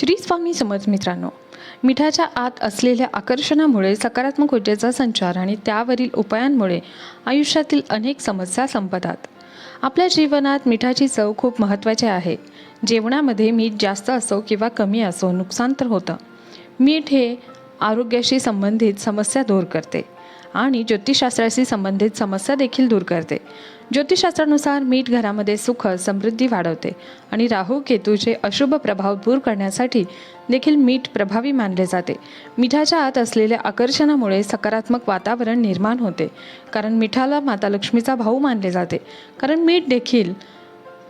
श्री स्वामी समर्थ मित्रांनो मिठाच्या आत असलेल्या आकर्षणामुळे सकारात्मक ऊर्जेचा संचार आणि त्यावरील उपायांमुळे आयुष्यातील अनेक समस्या संपतात. आपल्या जीवनात मिठाची चव खूप महत्त्वाची आहे. जेवणामध्ये मीठ जास्त असो किंवा कमी असो नुकसान तर होतं. मीठ हे आरोग्याशी संबंधित समस्या दूर करते आणि ज्योतिषशास्त्राशी संबंधित समस्या देखील दूर करते. ज्योतिषशास्त्रानुसार मीठ घरामध्ये सुख समृद्धी वाढवते आणि राहू केतूचे अशुभ प्रभाव दूर करण्यासाठी देखील मीठ प्रभावी मानले जाते. मिठाच्या आत असलेल्या आकर्षणामुळे सकारात्मक वातावरण निर्माण होते कारण मिठाला माता लक्ष्मीचा भाऊ मानले जाते कारण मीठ देखील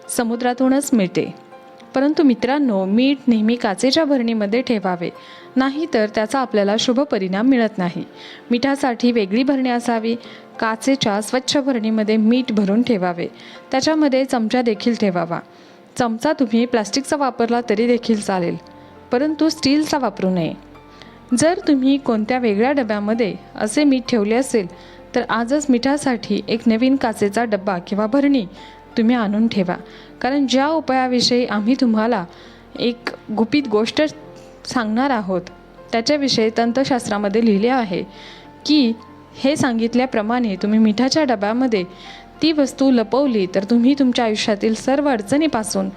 समुद्रातूनच मिळते. परंतु मित्रांनो मीठ नेहमी काचेच्या भरणीमध्ये ठेवावे. नाही तर त्याचा आपल्याला शुभ परिणाम मिळत नाही. मिठासाठी वेगळी भरणी असावी. काचेच्या स्वच्छ भरणीमध्ये मीठ भरून ठेवावे. त्याच्यामध्ये चमचा देखील ठेवावा. चमचा तुम्ही प्लास्टिकचा वापरला तरी देखील चालेल परंतु स्टीलचा वापरू नये. जर तुम्ही कोणत्या वेगळ्या डब्यामध्ये असे मीठ ठेवले असेल तर आजच मिठासाठी एक नवीन काचेचा डब्बा किंवा भरणी तुम्ही आणून ठेवा. कारण ज्या उपायाविषयी आम्ही तुम्हाला एक गुपित गोष्ट सांगणार आहोत. त्याच्याविषयी तंत्रशास्त्रामध्ये लिहिले आहे की हे सांगितल्याप्रमाणे तुम्ही मिठाच्या डब्यामध्ये ती वस्तू लपवली तर तुम्ही तुमच्या आयुष्यातील सर्व अडचणीपासून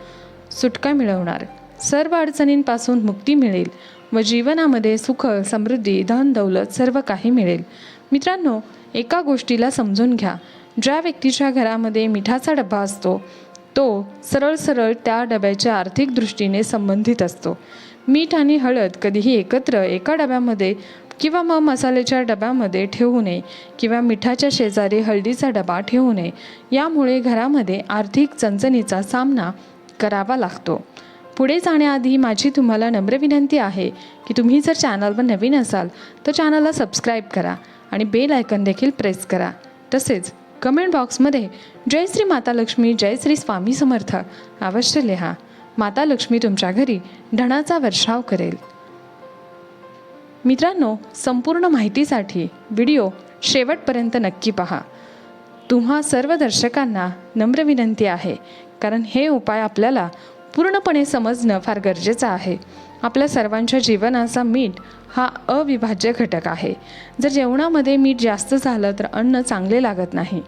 सुटका मिळवणार. सर्व अडचणींपासून मुक्ती मिळेल व जीवनामध्ये सुख समृद्धी धन दौलत सर्व काही मिळेल. मित्रांनो एका गोष्टीला समजून घ्या. ज्या व्यक्तीच्या घरामध्ये मिठाचा डबा असतो तो सरळ सरळ त्या डब्याच्या आर्थिक दृष्टीने संबंधित असतो. मीठ आणि हळद कधीही एकत्र एका डब्यामध्ये किंवा मग मसाल्याच्या डब्यामध्ये ठेवू नये किंवा मिठाच्या शेजारी हळदीचा डबा ठेवू नये. यामुळे घरामध्ये आर्थिक चणचणीचा सामना करावा लागतो. पुढे जाण्याआधी माझी तुम्हाला नम्र विनंती आहे की तुम्ही जर चॅनलवर नवीन असाल तर चॅनलला सबस्क्राईब करा आणि बेल आयकन देखील प्रेस करा. तसेच कमेंट बॉक्समध्ये जय श्री माता लक्ष्मी जय श्री स्वामी समर्थ अवश्य लिहा. माता लक्ष्मी तुमच्या घरी धनाचा वर्षाव करेल. मित्रांनो संपूर्ण माहितीसाठी व्हिडिओ शेवटपर्यंत नक्की पहा. तुम्हा सर्व दर्शकांना नम्र विनंती आहे कारण हे उपाय आपल्याला पूर्णपणे समजणं फार गरजेचं आहे. आपल्या सर्वांच्या जीवनाचा मीठ हा अविभाज्य घटक आहे. जर जेवणामध्ये मीठ जास्त झालं तर अन्न चांगले लागत नाही.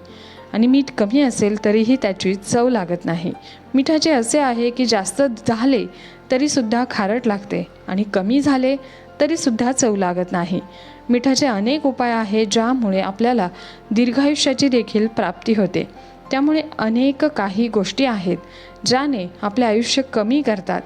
आणि मीठ कमी असेल तरीही त्याची चव लागत नाही. मिठाचे असे आहे की जास्त झाले तरीसुद्धा खारट लागते आणि कमी झाले तरीसुद्धा चव लागत नाही. मिठाचे अनेक उपाय आहेत ज्यामुळे आपल्याला दीर्घायुष्याची देखील प्राप्ती होते. त्यामुळे अनेक काही गोष्टी आहेत ज्याने आपले आयुष्य कमी करतात.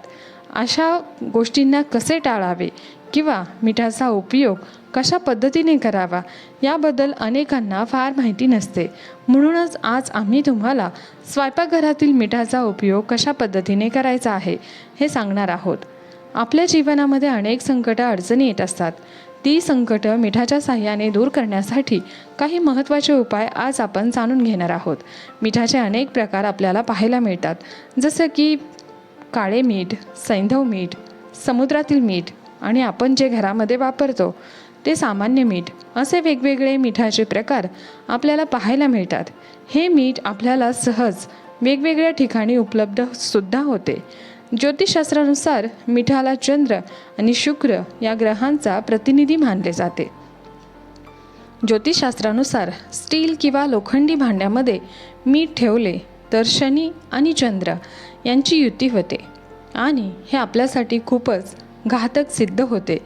अशा गोष्टींना कसे टाळावे? किंवा मिठाचा उपयोग कशा पद्धतीने करावा याबद्दल अनेकांना फार माहिती नसते. म्हणूनच आज आम्ही तुम्हाला स्वयंपाकघरातील मिठाचा उपयोग कशा पद्धतीने करायचा आहे हे सांगणार आहोत. आपल्या जीवनामध्ये अनेक संकटं अडचणी येत असतात. ती संकटं मिठाच्या साह्याने दूर करण्यासाठी काही महत्त्वाचे उपाय आज आपण जाणून घेणार आहोत. मिठाचे अनेक प्रकार आपल्याला पाहायला मिळतात. जसं की काळे मीठ सैंधव मीठ समुद्रातील मीठ आणि आपण जे घरामध्ये वापरतो ते सामान्य मीठ. असे वेगवेगळे मिठाचे प्रकार आपल्याला पाहायला मिळतात. हे मीठ आपल्याला सहज वेगवेगळ्या ठिकाणी उपलब्ध सुद्धा होते. ज्योतिषशास्त्रानुसार मिठाला चंद्र आणि शुक्र या ग्रहांचा प्रतिनिधी मानले जाते. ज्योतिषशास्त्रानुसार स्टील किंवा लोखंडी भांड्यामध्ये मीठ ठेवले तर शनी आणि चंद्र यांची युती होते. आणि हे आपल्यासाठी खूपच घातक सिद्ध होते.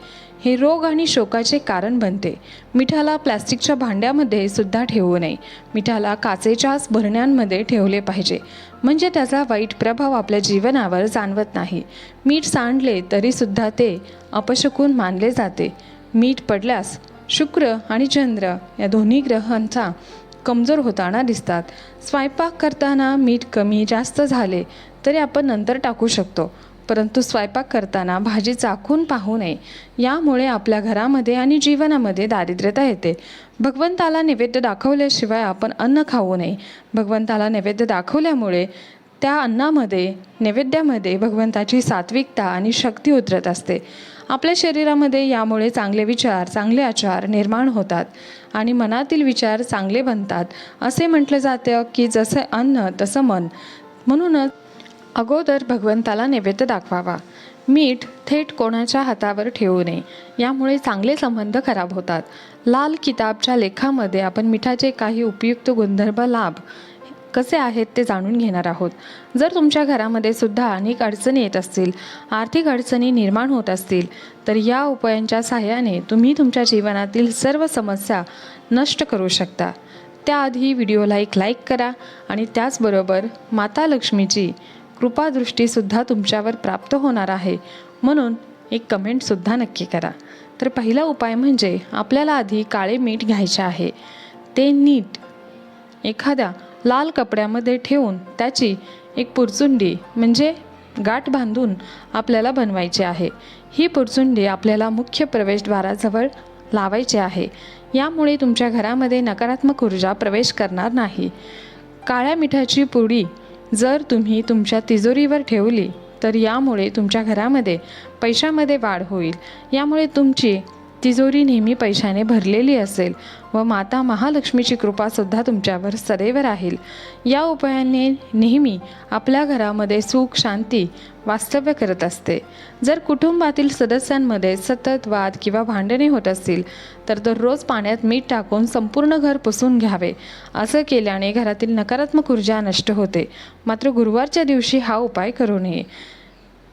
हे रोग आणि शोकाचे कारण बनते. मिठाला प्लॅस्टिकच्या भांड्यामध्ये सुद्धा ठेवू नये. मिठाला काचेच्याच भरण्यांमध्ये ठेवले पाहिजे. म्हणजे त्याचा वाईट प्रभाव आपल्या जीवनावर जाणवत नाही. मीठ सांडले तरीसुद्धा ते अपशकून मानले जाते. मीठ पडल्यास शुक्र आणि चंद्र या दोन्ही ग्रहांचा कमजोर होताना दिसतात. स्वयंपाक करताना मीठ कमी जास्त झाले तरी आपण नंतर टाकू शकतो. परंतु स्वयंपाक करताना भाजी चाखून पाहू नये. यामुळे आपल्या घरामध्ये आणि जीवनामध्ये दारिद्र्यता येते. भगवंताला नैवेद्य दाखवल्याशिवाय आपण अन्न खाऊ नये. भगवंताला नैवेद्य दाखवल्यामुळे त्या अन्नामध्ये नैवेद्यामध्ये भगवंताची सात्विकता आणि शक्ती उतरत असते. आपल्या शरीरामध्ये यामुळे चांगले विचार चांगले आचार निर्माण होतात आणि मनातील विचार चांगले बनतात. असे म्हटलं जातं की जसं अन्न तसं मन. म्हणूनच अगोदर भगवंताला नैवेद्य दाखवावा. मीठ थेट कोणाच्या हातावर ठेवू नये. यामुळे चांगले संबंध खराब होतात. लाल किताबच्या लेखामध्ये आपण मिठाचे काही उपयुक्त गुणधर्म लाभ कसे आहेत ते जाणून घेणार आहोत. जर तुमच्या घरामध्ये सुद्धा अनेक अडचणी येत असतील आर्थिक अडचणी निर्माण होत असतील तर या उपायांच्या सहाय्याने तुम्ही तुमच्या जीवनातील सर्व समस्या नष्ट करू शकता. त्याआधी व्हिडिओला एक लाईक करा आणि त्याचबरोबर माता लक्ष्मीची कृपादृष्टीसुद्धा तुमच्यावर प्राप्त होणार आहे. म्हणून एक कमेंटसुद्धा नक्की करा. तर पहिला उपाय म्हणजे आपल्याला आधी काळे मीठ घ्यायचे आहे. ते नीट एखाद्या लाल कपड्यामध्ये ठेवून त्याची एक पुरचुंडी म्हणजे गाठ बांधून आपल्याला बनवायची आहे. ही पुरचुंडी आपल्याला मुख्य प्रवेशद्वाराजवळ लावायची आहे. यामुळे तुमच्या घरामध्ये नकारात्मक ऊर्जा प्रवेश करणार नाही. काळ्या मिठाची पुडी जर तुम्ही तुमच्या तिजोरीवर ठेवली तर यामुळे तुमच्या घरामध्ये पैशामध्ये वाढ होईल. यामुळे तुमची तिजोरी नेहमी पैशाने भरलेली असेल व माता महालक्ष्मीची कृपासुद्धा तुमच्यावर सदैव राहील. या उपायाने नेहमी आपल्या घरामध्ये सुख शांती वास्तव्य करत असते. जर कुटुंबातील सदस्यांमध्ये सतत वाद किंवा भांडणे होत असतील तर दररोज पाण्यात मीठ टाकून संपूर्ण घर पुसून घ्यावे. असं केल्याने घरातील नकारात्मक ऊर्जा नष्ट होते. मात्र गुरुवारच्या दिवशी हा उपाय करू नये.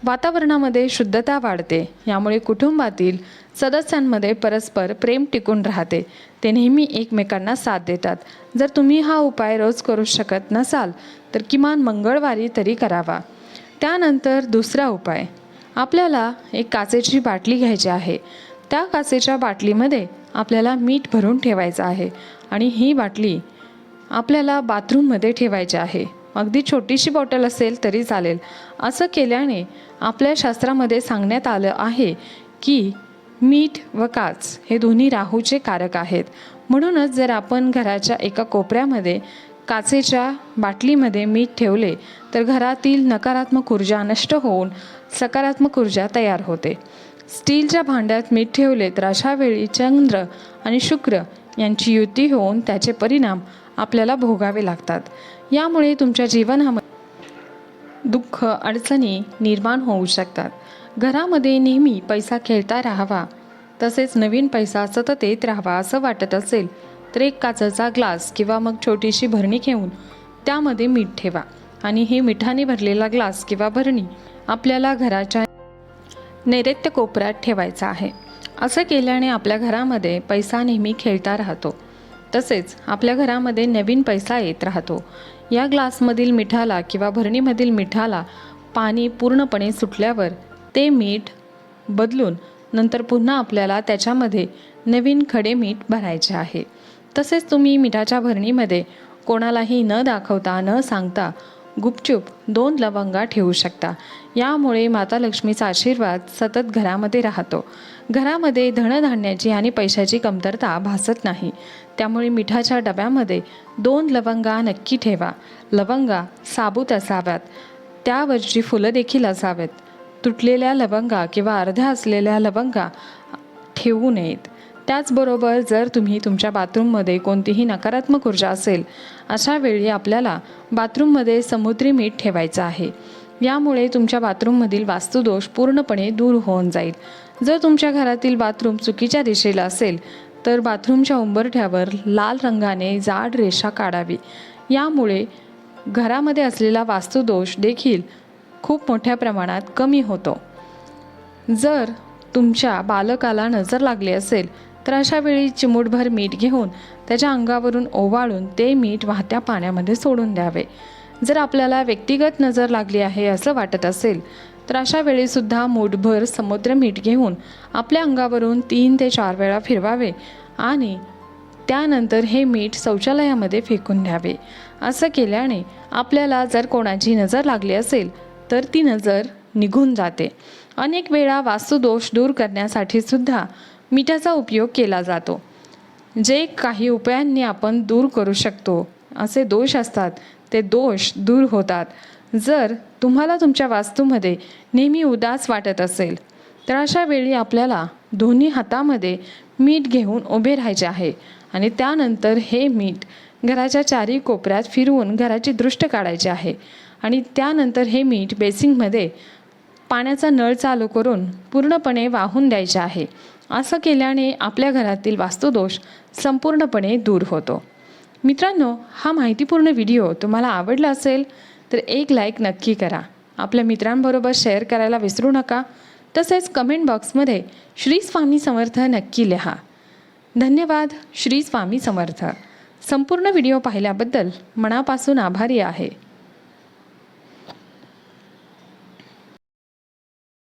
वातावरणामध्ये शुद्धता वाढते. यामुळे कुटुंबातील सदस्यांमध्ये परस्पर प्रेम टिकून राहते. ते नेहमी एकमेकांना साथ देतात. जर तुम्ही हा उपाय रोज करू शकत नसाल तर किमान मंगळवारी तरी करावा. त्यानंतर दुसरा उपाय. आपल्याला एक काचेची बाटली घ्यायची आहे. त्या काचेच्या बाटलीमध्ये आपल्याला मीठ भरून ठेवायचं आहे आणि ही बाटली आपल्याला बाथरूममध्ये ठेवायची आहे. अगदी छोटीशी बॉटल असेल तरी चालेल. असं केल्याने आपल्या शास्त्रामध्ये सांगण्यात आलं आहे की मीठ व काच हे दोन्ही राहूचे कारक आहेत. म्हणूनच जर आपण घराच्या एका कोपऱ्यामध्ये काचेच्या बाटलीमध्ये मीठ ठेवले तर घरातील नकारात्मक ऊर्जा नष्ट होऊन सकारात्मक ऊर्जा तयार होते. स्टीलच्या भांड्यात मीठ ठेवले तर अशा वेळी चंद्र आणि शुक्र यांची युती होऊन त्याचे परिणाम आपल्याला भोगावे लागतात. यामुळे तुमच्या जीवनामध्ये दुःख अडचणी निर्माण होऊ शकतात. घरामध्ये नेहमी पैसा खेळता राहावा तसेच नवीन पैसा सतत येत राहावा असं वाटत असेल तर एक काचेचा ग्लास किंवा मग छोटीशी भरणी घेऊन त्यामध्ये मीठ ठेवा. आणि हे मिठाने भरलेला ग्लास किंवा भरणी आपल्याला घराच्या नैऋत्य कोपऱ्यात ठेवायचा आहे. असं केल्याने आपल्या घरामध्ये पैसा नेहमी खेळता राहतो. तसेच आपल्या घरामध्ये नवीन पैसा येत राहतो. या ग्लासमधील मिठाला किंवा भरणीमधील मिठाला पाणी पूर्णपणे सुटल्यावर ते मीठ बदलून नंतर पुन्हा आपल्याला त्याच्यामध्ये नवीन खडे मीठ भरायचे आहे. तसेच तुम्ही मिठाच्या भरणीमध्ये कोणालाही न दाखवता न सांगता गुपचूप दोन लवंगा ठेवू शकता. यामुळे माता लक्ष्मीचा आशीर्वाद सतत घरामध्ये राहतो. घरामध्ये धनधान्याची आणि पैशाची कमतरता भासत नाही. त्यामुळे मिठाच्या डब्यामध्ये दोन लवंगा नक्की ठेवा. लवंगा साबूत असाव्यात. त्यावरची फुलं देखील असावेत. तुटलेल्या लवंगा किंवा अर्ध्या असलेल्या लवंगा ठेवू नयेत. त्याचबरोबर जर तुम्ही तुमच्या बाथरूममध्ये कोणतीही नकारात्मक ऊर्जा असेल अशा वेळी आपल्याला बाथरूममध्ये समुद्री मीठ ठेवायचं आहे. यामुळे तुमच्या बाथरूममधील वास्तुदोष पूर्णपणे दूर होऊन जाईल. जर तुमच्या घरातील बाथरूम चुकीच्या दिशेला असेल तर बाथरूमच्या उंबरठ्यावर लाल रंगाने जाड रेषा काढावी. यामुळे घरामध्ये असलेला वास्तुदोष देखील खूप मोठ्या प्रमाणात कमी होतो. जर तुमच्या बालकाला नजर लागली असेल तर अशा वेळी चिमूटभर मीठ घेऊन त्याच्या अंगावरून ओवाळून ते मीठ वाहत्या पाण्यामध्ये सोडून द्यावे. जर आपल्याला व्यक्तिगत नजर लागली आहे असं वाटत असेल तर अशा वेळीसुद्धा मूठभर समुद्र मीठ घेऊन आपल्या अंगावरून तीन ते चार वेळा फिरवावे आणि त्यानंतर हे मीठ शौचालयामध्ये फेकून द्यावे. असं केल्याने आपल्याला जर कोणाची नजर लागली असेल तर ती नजर निघून जाते. अनेक वेळा वास्तुदोष दूर करण्यासाठी सुद्धा मिठाचा उपयोग केला जातो. जे काही उपायांनी आपण दूर करू शकतो असे दोष असतात ते दोष दूर होतात. जर तुम्हाला तुमच्या वास्तूमध्ये नेहमी उदास वाटत असेल तर अशा वेळी आपल्याला दोन्ही हातामध्ये मीठ घेऊन उभे राहायचे आहे आणि त्यानंतर हे मीठ घराच्या चारी कोपऱ्यात फिरवून घराची दृष्ट काढायची आहे आणि त्यानंतर हे मीठ बेसिंगमध्ये पाण्याचा नळ चालू करून पूर्णपणे वाहून द्यायचे आहे. असं केल्याने आपल्या घरातील वास्तुदोष संपूर्णपणे दूर होतो. मित्रांनो हा माहितीपूर्ण व्हिडिओ तुम्हाला आवडला असेल तर एक लाईक नक्की करा. आपल्या मित्रांबरोबर शेअर करायला विसरू नका. तसेच कमेंट बॉक्समध्ये श्री स्वामी समर्थ नक्की लिहा. धन्यवाद श्री स्वामी समर्थ. संपूर्ण व्हिडिओ पाहिल्याबद्दल मनापासून आभारी आहे.